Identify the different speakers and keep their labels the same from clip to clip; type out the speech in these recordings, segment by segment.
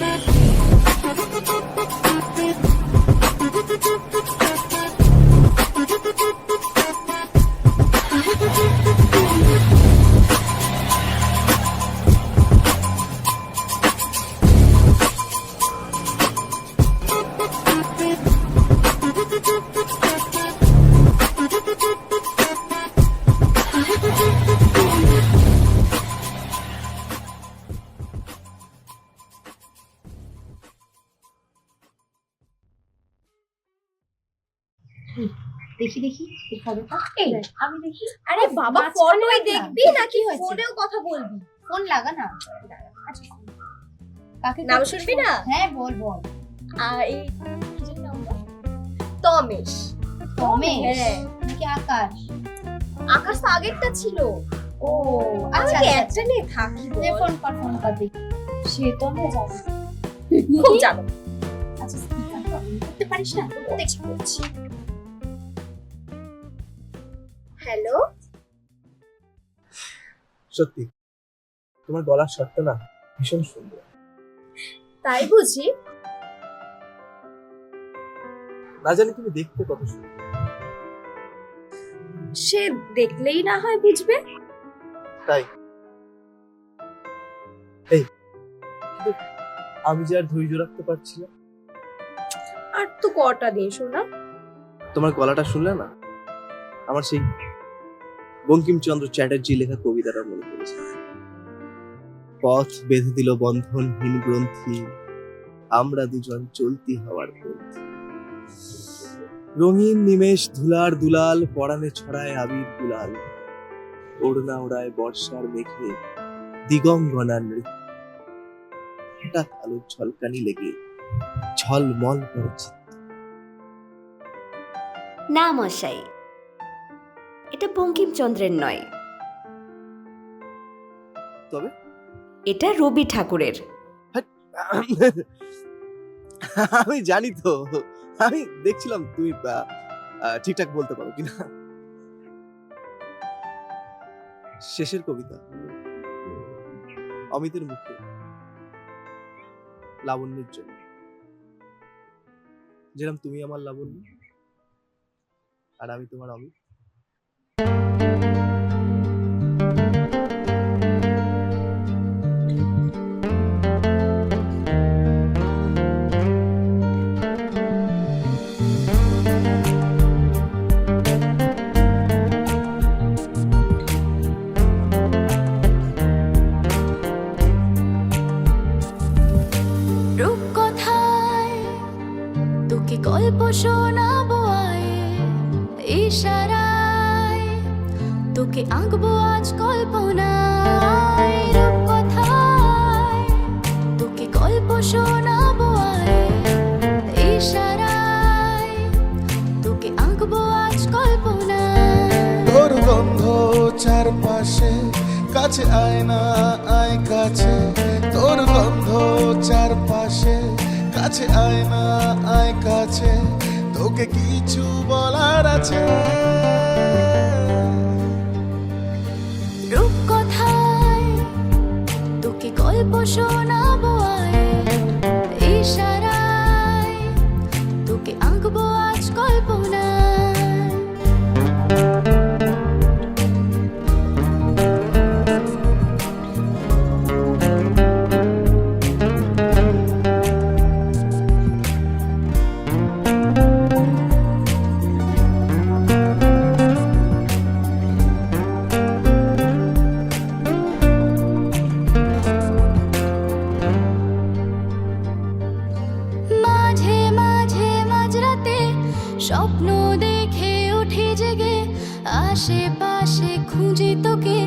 Speaker 1: Thank you. দেখি দেখি এই, আমি দেখি।
Speaker 2: আরে বাবা
Speaker 1: মাঝখানে
Speaker 2: ফটোই
Speaker 1: রাখ না।
Speaker 2: দেখবি নাকি
Speaker 1: হয়েছে?
Speaker 2: ফোনেও কথা বলবি।
Speaker 1: ফোন লাগা না। আচ্ছা কাকে
Speaker 2: নাম শুনবি না?
Speaker 1: হ্যাঁ বল বল।
Speaker 2: আর এই কি তমেশ। হ্যাঁ।
Speaker 1: নাকি আকাশ?
Speaker 2: আকাশ তো আগেরটা ছিল।
Speaker 1: ও আচ্ছা আচ্ছা
Speaker 2: একটা নিয়ে থাকি।
Speaker 1: নে ফোন কর ফোন কর দেখি। সে তো আমরা জানি।
Speaker 2: খুব জানো।
Speaker 1: আচ্ছা করতে পারিস না?
Speaker 2: দেখছি। হ্যালো?
Speaker 3: সত্যি তোমার গলার স্বরটা না ভীষণ সুন্দর।
Speaker 2: তাই বুঝি?
Speaker 3: না জানি তুমি দেখতে কত সুন্দর।
Speaker 2: সে দেখলেই না হয় বুঝবে।
Speaker 3: তাই? এই আমি যে আর ধৈর্য রাখতে পারছি না।
Speaker 2: আর তো কটা দিন শোনা
Speaker 3: তোমার গলাটা শুনলে না? আমার সেই বঙ্কিমচন্দ্র চ্যাটার্জি লেখা কবিতাটা মনে পড়েছে। পথ বেঁধে দিল বন্ধনহীন গ্রন্থি, আমরা দুজন চলতি হওয়ার পন্থী রঙিন নিমেষ ধুলার দুলাল পরাণে ছড়ায় আবির গুলাল ওড়না ওড়ায় বর্ষার মেঘে দিগঙ্গনার নৃত্য হঠাৎ আলোর ঝলকানি লেগে ঝলমল করছে
Speaker 4: না মশাই এটা বঙ্কিমচন্দ্রের নয়।
Speaker 3: তবে?
Speaker 4: এটা রবি ঠাকুরের।
Speaker 3: আমি জানি তো। আমি দেখছিলাম তুমি ঠিকঠাক বলতে পারো কিনা। শেষের কবিতা। অমিতের মুখে। লাবণ্যের জন্য। যেরকম তুমি আমার লাবণ্য আর আমি তোমার অমিত।
Speaker 5: কাছে আয় না আয় কাছে। তোর গন্ধ চারপাশে, কাছে আয় না আয় কাছে। তোকে কিছু বলার আছে।
Speaker 6: গল্প শোনাবো ইশারায় তোকে আঁকবো আজ কল্পনায় স্বপ্ন দেখে উঠি জেগে, আশেপাশে খুঁজি তোকে,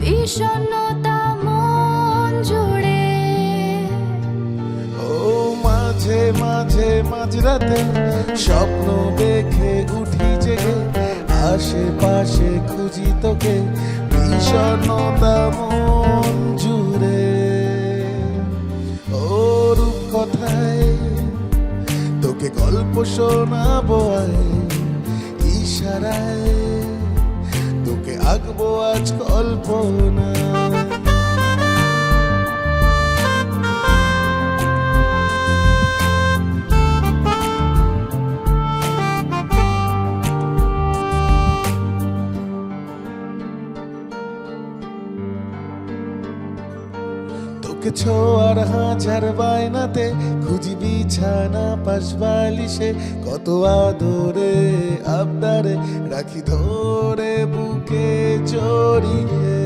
Speaker 6: বিষণ্ণতা মন জুড়ে।
Speaker 5: ও মাঝে মাঝে মাঝরাতে স্বপ্ন দেখে উঠি জেগে, আশেপাশে খুঁজি তোকে, বিষণ্ণতা মন জুড়ে। তোকে গল্প শোনাবো ইশারায়। তোকে আঁকবো আজ কল্পনা। ছোয়ার হাজার বায়নাতে খুঁজি বিছানা পাশ বালিশে, কত আদরে আবদারে রাখি ধরে বুকে জড়িয়ে।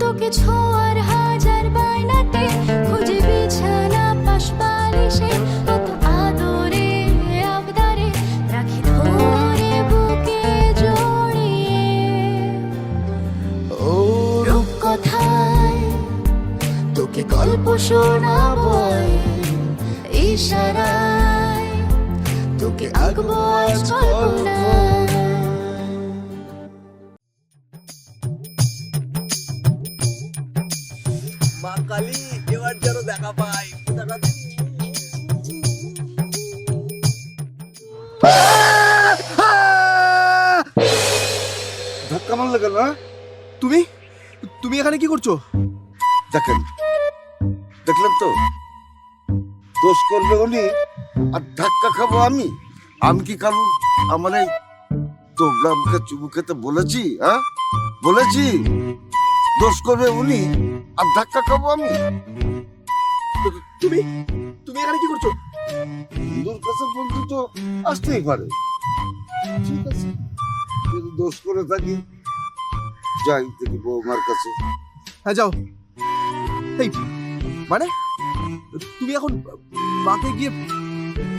Speaker 6: তোকে ছোঁয়ার গল্প শোনাবো ইশারায়।
Speaker 5: তোকে
Speaker 6: আঁকবো আজ কল্পনায়
Speaker 3: মা কালী এবার যেন দেখা পাই।
Speaker 7: ধাক্কা মারলে কেন হ্যাঁ?
Speaker 3: তুমি? তুমি এখানে কি করছ?
Speaker 7: দেখেন দেখলেন তো? দোষ করবে উনি আর ধাক্কা খাব আমি। আমি কি কারণ? আমার এই তোমরা মুখে চুমু খেতে বলেছি হ্যাঁ বলেছি। দোষ করবে উনি আর ধাক্কা খাব আমি।
Speaker 3: তুমি তুমি এখানে কি করছ?
Speaker 7: বন্ধুর কাছে বন্ধু তো আসতেই পারে। ঠিক আছে যদি দোষ করে থাকি যাই দেখি বৌমার কাছে।
Speaker 3: হ্যাঁ যাও। এই মানে? তুমি এখন মাকে গিয়ে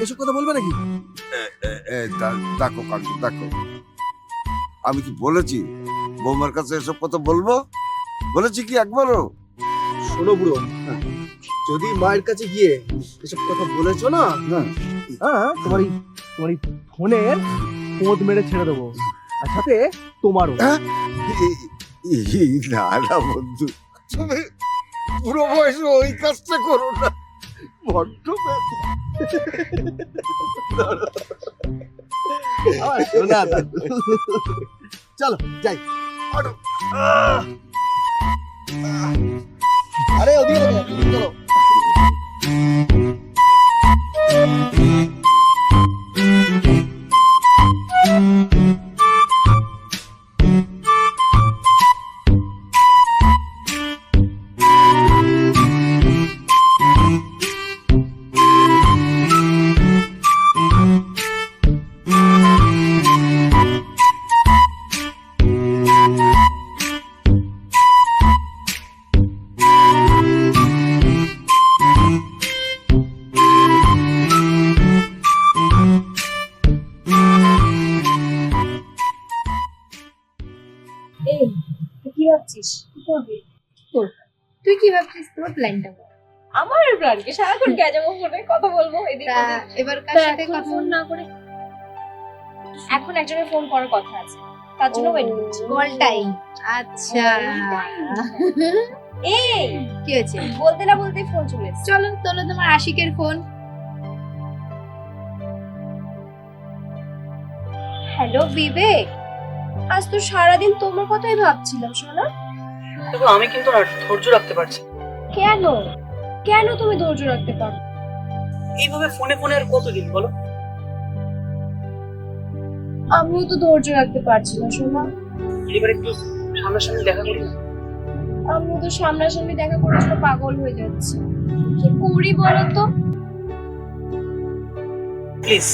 Speaker 3: এসব কথা বলবে নাকি?
Speaker 7: দেখো দেখো। আমি কি বলেছি? বৌমার কাছে এসব কথা বলব? বলেছি কি একবারও?
Speaker 3: শোনো বুড়ো যদি মায়ের কাছে গিয়ে এসব কথা বলেছ না
Speaker 7: হ্যাঁ।
Speaker 3: হ্যাঁ তোমার এই তোমার এই ফোনের পোঁত মেরে ছেড়ে দেবো। আর সাথে তোমারও।
Speaker 7: এই না না বন্ধু। পুরো বয়সে ওই কাজটা করো না বড্ড।
Speaker 3: চলো যাই! আরে ওদিকে চলো
Speaker 2: কি ভাবছিস? তোর প্ল্যানটা আমার প্ল্যান কি? সারাক্ষণ গ্যাজাবো ফোনে কথা বলব এদিক।
Speaker 1: এবার কার সাথে কথা
Speaker 2: ফোন না করে এখন একজনের ফোন করার কথা আছে। তার জন্য ওয়েট করছি।
Speaker 1: কল টাইম আচ্ছা।
Speaker 2: এই!
Speaker 1: কি হয়েছে?
Speaker 2: বলতে না বলতে ফোন চলে
Speaker 1: চলো তোলো তোমার আশিকের ফোন
Speaker 2: হ্যালো বিবেক। আজ তো সারাদিন তোমার কথাই ভাবছিলাম শোনা
Speaker 8: দেখো আমি কিন্তু আর ধৈর্য রাখতে পারছি
Speaker 2: কেন? কেন তুমি ধৈর্য রাখতে পারো?
Speaker 8: এইভাবে ফোনে ফোনে আর কতদিন বলো?
Speaker 2: আমিও তো ধৈর্য রাখতে পারছি না শোনা
Speaker 8: এবার একটু সামনাসামনি দেখা করি
Speaker 2: আমিও তো সামনাসামনি দেখা করে তো পাগল হয়ে যাচ্ছি। কি করি বলো তো?
Speaker 8: প্লিজ।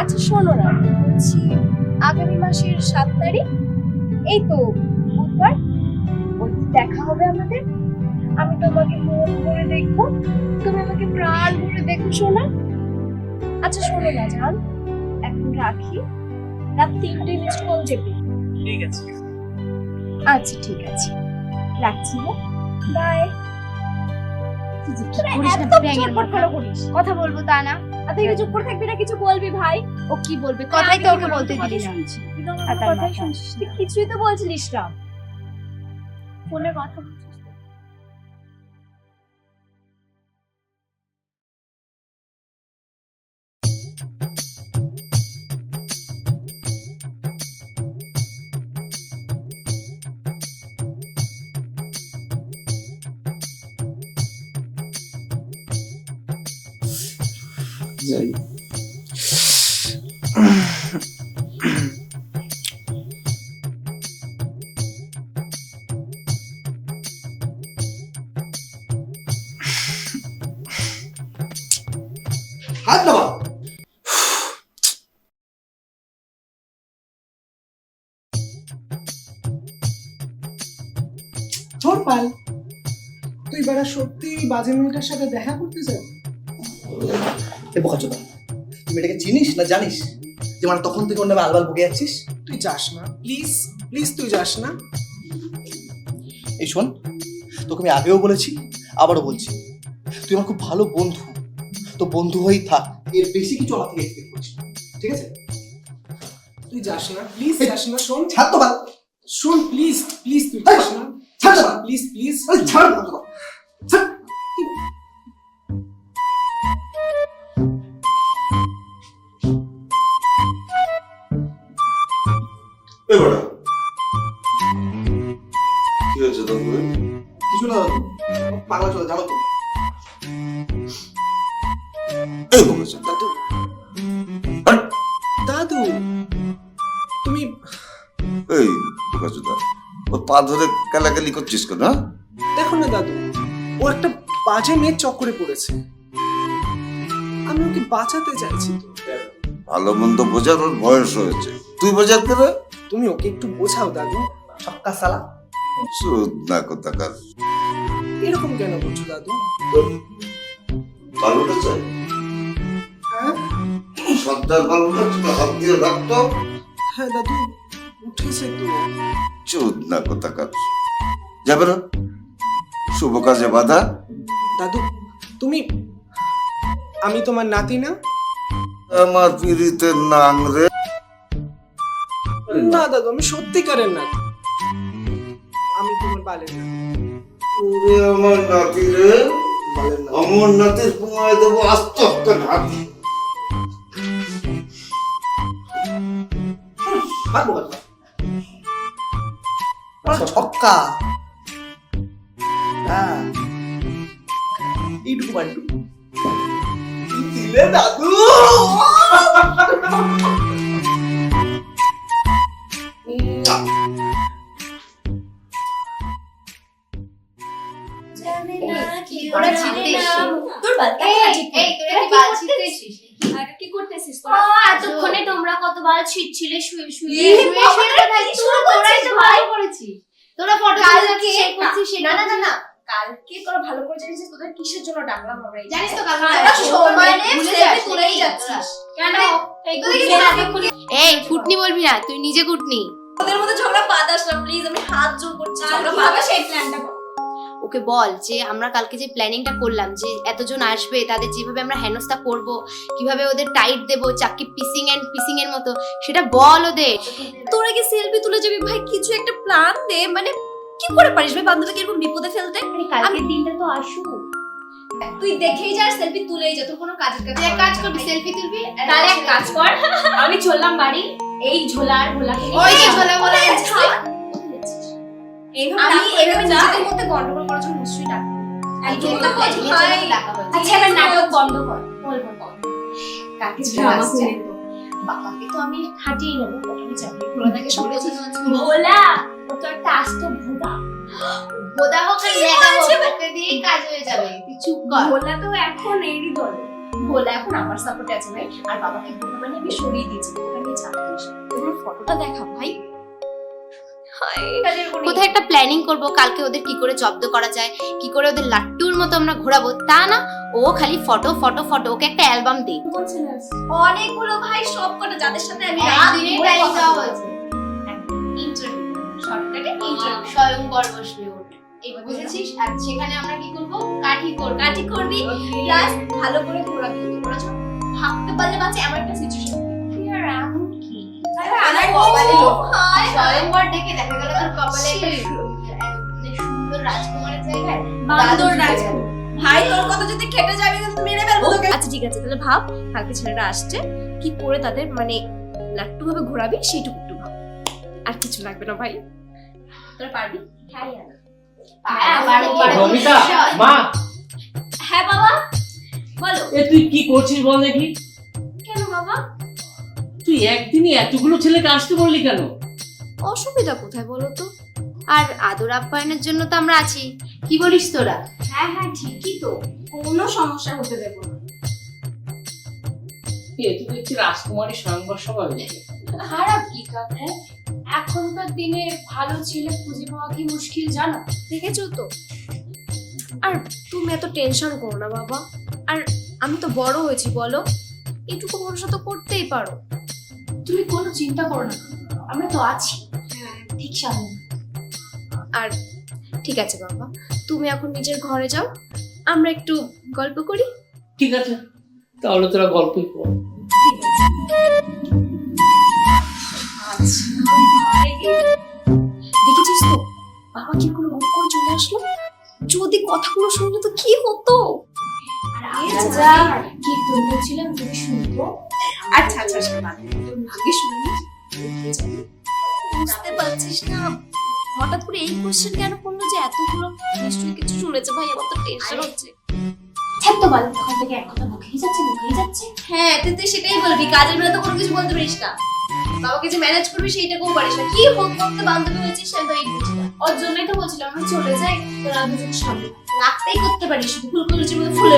Speaker 2: আচ্ছা শোনো না বলছি আগামী মাসের সাত তারিখ? এই তো বুধবার। দেখা হবে আমাদের। আমি তোমাকে মন করে দেখব। তুমি আমাকে প্রাণ ভরে দেখো শোনা আচ্ছা শোনো না জান। এখন রাখি। রাত তিনটে মিস কল যাবে
Speaker 8: ঠিক আছে।
Speaker 2: আচ্ছা ঠিক আছে। রাখছি হ্যাঁ। বাই
Speaker 1: কথা বলব তা না।
Speaker 2: আর তুই কি চুপ করে থাকবি না কিছু বলবি ভাই?
Speaker 1: ও কি বলবে? কথাই তো ওকে বলতে দিলি না।
Speaker 2: কথাই শুনছিস তুই কিছুই তো বলছিলিস না। ফোনে কথা
Speaker 9: তুই সত্যি বাজে মেয়েটার সাথে দেখা করতে চাস
Speaker 3: এ বোকাচোদা তুমি এটাকে চিনিস না জানিস? যে মানে তখন থেকে ওর আলবাল বকে যাচ্ছিস?
Speaker 9: তুই যাস না প্লিজ প্লিজ তুই যাস না।
Speaker 3: এই শোন তোকে আমি আগেও বলেছি আবারও বলছি তুই আমার খুব ভালো বন্ধু। তো বন্ধু হয়েই থাক এর বেশি কিছু আমার থেকে এক্সপেক্ট করিস না। ঠিক আছে?
Speaker 9: তুই যাস না প্লিজ যাস না শোন।
Speaker 3: ছাড় তো
Speaker 9: শোন প্লিজ প্লিজ তুই যাস না।
Speaker 3: ছাড়
Speaker 9: প্লিজ প্লিজ
Speaker 3: ছাড়
Speaker 7: কি হয়েছে তারপরে
Speaker 3: কিছু না দাদু পাগলা চলে জানো তো।
Speaker 7: এই
Speaker 9: দাদু। দাদু তুমি
Speaker 7: এই বোকাচোদা ও পা ধরে কালাকালি করছিস কেন হ্যাঁ?
Speaker 9: দেখো না দাদু। একটা বাজে মেয়ের চক্করে পড়েছে। আমি ওকে বাঁচাতে চাইছি
Speaker 7: ভালো মন্দ বোঝার ওর বয়স হয়েছে। তুই বোঝার করে
Speaker 9: তুমি ওকে একটু বোঝাও দাদু।
Speaker 3: সবকা সালা।
Speaker 7: সুদ না কোথাকার।
Speaker 9: এরকম কেন করছ দাদু?
Speaker 7: ভালো উঠেছে?
Speaker 9: হ্যাঁ?
Speaker 7: সর্দার ভালো উঠেছে হাত দিয়ে রাখতো
Speaker 9: হ্যাঁ দাদু উঠেছে তো।
Speaker 7: চোদ না কোথাকার। যাবে না? শুভ কাজে বাধা।
Speaker 9: দাদু তুমি আমি তোমার নাতি না?
Speaker 7: আমার পিড়িতে নাং রে।
Speaker 9: না দাদু আমি সত্যিকারের নাতি। আমি তোমার বালের নাতি।
Speaker 7: ওরে আমার নাতি রে।
Speaker 3: না
Speaker 7: আমার নাতির পুঙ্গায় দেবো আস্তে আস্তে ঘাটি
Speaker 3: ছক্কা। কি
Speaker 2: করতেছিস?
Speaker 1: ও, এতক্ষণে তোমরা কত বাল ছিঁড়ছিলে শুয়ে শুয়ে শুয়ে শুয়ে তোরা ফটো
Speaker 2: কালকে- না না না। কালকে তোরা ভালো করে জানিস যে তোদের কিসের জন্য ডাকলাম আমরা
Speaker 1: জানিস তো
Speaker 2: জায়গায়?
Speaker 1: কাল
Speaker 2: আমরা সময়
Speaker 1: ভুলে যাস,
Speaker 2: যাচ্ছিস। তুলেই যাচ্ছিস। কেন? এই
Speaker 1: মনে এই কুটনি বলবি না তুই নিজে কুটনি।
Speaker 2: ওদের মধ্যে ঝগড়া বাঁধাস না প্লিজ আমি হাত জোর করছি ঝগড়া বাঁধাস সেই প্ল্যানটা কর
Speaker 1: ওকে বল যে আমরা কালকে যে প্ল্যানিংটা করলাম যে এতজন আসবে তাদের যেভাবে আমরা হেনস্থা করব কীভাবে ওদের টাইট দেব চাকি পিসিং এন্ড পিসিং এর মতো সেটা বল ওদের।
Speaker 2: তোরা কি সেলফি তুলে যাবি? ভাই কিছু একটা প্ল্যান দে মানে কি করে পারিস ভাই বান্ধবীকে এরকম বিপদে ফেলতে?
Speaker 1: কালকের দিনটা তো আসুক।
Speaker 2: তুই দেখেই যা সেলফি তুলেই যা তোর কোনো কাজের কাজ
Speaker 1: এক কাজ করবি সেলফি তুলবি
Speaker 2: তাহলে এক কাজ কর। আমি চললাম বাড়ি এই ঝোলা আর ভোলা
Speaker 1: ওই যে ঝোলা
Speaker 2: তুই? আমি এভাবে নিজেদের মধ্যে গন্ডগোল করার জন্য নিশ্চয়ই ডাক একদম তো ভাই। আচ্ছা এবার নাটক বন্ধ কর। বল বল। বল কাকে ছেড়ে আসছে বাবাকে। তো আমি খাটিয়ে নেব প্রথমে যাব। ভোলাদাকে বলেছি ভোলা ও তো একটা আস্ত ভোলা
Speaker 1: ভোদা হোক আর লেগা হোক ওকে দিয়েই কাজ হয়ে যাবে তুই চুপ কর।
Speaker 2: ভোলা তো এখন এরই দল। ভোলা এখন আমার সাপোর্টে আছে ভাই। আর বাবাকে ভোলা মানে আমি সরিয়ে দিয়েছি না। তোর ফটোটা দেখা ভাই।
Speaker 1: কোথায় একটা প্ল্যানিং করব কালকে ওদের কি করে জব্দ করা যায় কি করে ওদের লাট্টুর মতো আমরা ঘোরাবো তা না ও খালি ফটো ফটো ফটো ওকে একটা অ্যালবাম দে।
Speaker 2: অনেকগুলো ভাই সব কটা যাদের সাথে আমি
Speaker 1: একদিনের টাইম দেওয়া হয়েছে।
Speaker 2: ইন্টারভিউ শর্টকাটে ইন্টারভিউ
Speaker 1: স্বয়ংবর বসবে ওর বুঝেছিস? আর সেখানে আমরা কি করব? কাঠি করব।
Speaker 2: কাটি করবি? প্লাস ভালো করে ঘোরাবি ওরা যখন ভাবতে পারলে বাঁচে এমন একটা সিচুয়েশন আর
Speaker 1: স্বয়ংবর ডেকে দেখা গেল তোর কপালে একটা সুন্দর রাজকুমারের জায়গায়
Speaker 2: বান্দর রাজকুমার। ভাই তোর কথা যদি খেটে যাবে কিন্তু মেরে ফেলব তোকে। আচ্ছা ঠিক আছে তাহলে ভাব কালকে ছেলেরা আসছে কি করে তাদের মানে লাট্টু ভাবে ঘোরাবি সেইটুকু একটু ভাব। আর কিছু লাগবে না ভাই। তোরা পারবি? হ্যাঁ
Speaker 1: হ্যাঁ,
Speaker 10: মা।
Speaker 2: হ্যাঁ বাবা। বলো।
Speaker 10: এ তুই কি করছিস বল দেখি।
Speaker 2: কেন বাবা?
Speaker 10: তুই একদিনই এতগুলো ছেলেকে আসতে বললি কেন?
Speaker 2: অসুবিধা কোথায় বলো তো?
Speaker 1: আর আদর আপ্যায়নের জন্য তো আমরা আছি। কি বলিস তোরা?
Speaker 2: হ্যাঁ হ্যাঁ ঠিকই তো। কোনো সমস্যা হতে দেবো না।
Speaker 10: এ দেখছি রাজকুমারী স্বয়ংবর গেছে।
Speaker 2: খারাপ কি কাজ হ্যাঁ?
Speaker 11: এখনকার দিনে ভালো ছেলে খুঁজে পাওয়া কি মুশকিল জানো?
Speaker 2: দেখেছ তো? আর তুমি এত টেনশন করো না বাবা। আর আমি তো বড় হয়েছি বলো? এটুকু ভরসা তো করতেই পারো।
Speaker 11: তুমি কোনো চিন্তা করো না। আমরা তো আছি। ঠিক সামনে।
Speaker 2: আর ঠিক আছে বাবা তুমি এখন নিজের ঘরে যাও। আমরা একটু গল্প করি।
Speaker 10: ঠিক আছে তাহলে তোরা গল্পই কর।
Speaker 2: দেখেছিস তো? বাবা কি করে মুখ করে চলে আসলো? যদি কথাগুলো শুনলে তো কি হতো?
Speaker 11: শুনব।
Speaker 2: আচ্ছা আচ্ছা আচ্ছা আগে শুনে। বুঝতে পারছিস না। হঠাৎ করে এই কোশ্চেন কেন করল যে এতগুলো? নিশ্চয়ই কিছু শুনেছে ভাই আমার তো টেনশন হচ্ছে।
Speaker 11: ছাড় তো বল তখন থেকে এক কথা মুখেই যাচ্ছে মুখেই যাচ্ছে।
Speaker 2: হ্যাঁ তুই তুই সেটাই বলবি কাজের বেলা তো কোনো কিছু বলতে পারিস না। বাবাকে যে ম্যানেজ করবি সেইটাকেও পারিস না। কি হোক করতে বান্ধবী হয়েছিস সেটা এই বুঝি না।
Speaker 11: ওর জন্যই তো বলছিলাম আমি চলে যাই তোরা দুজন সামনে।
Speaker 2: রাখতেই করতে পারিস ফুল করেছি ফুল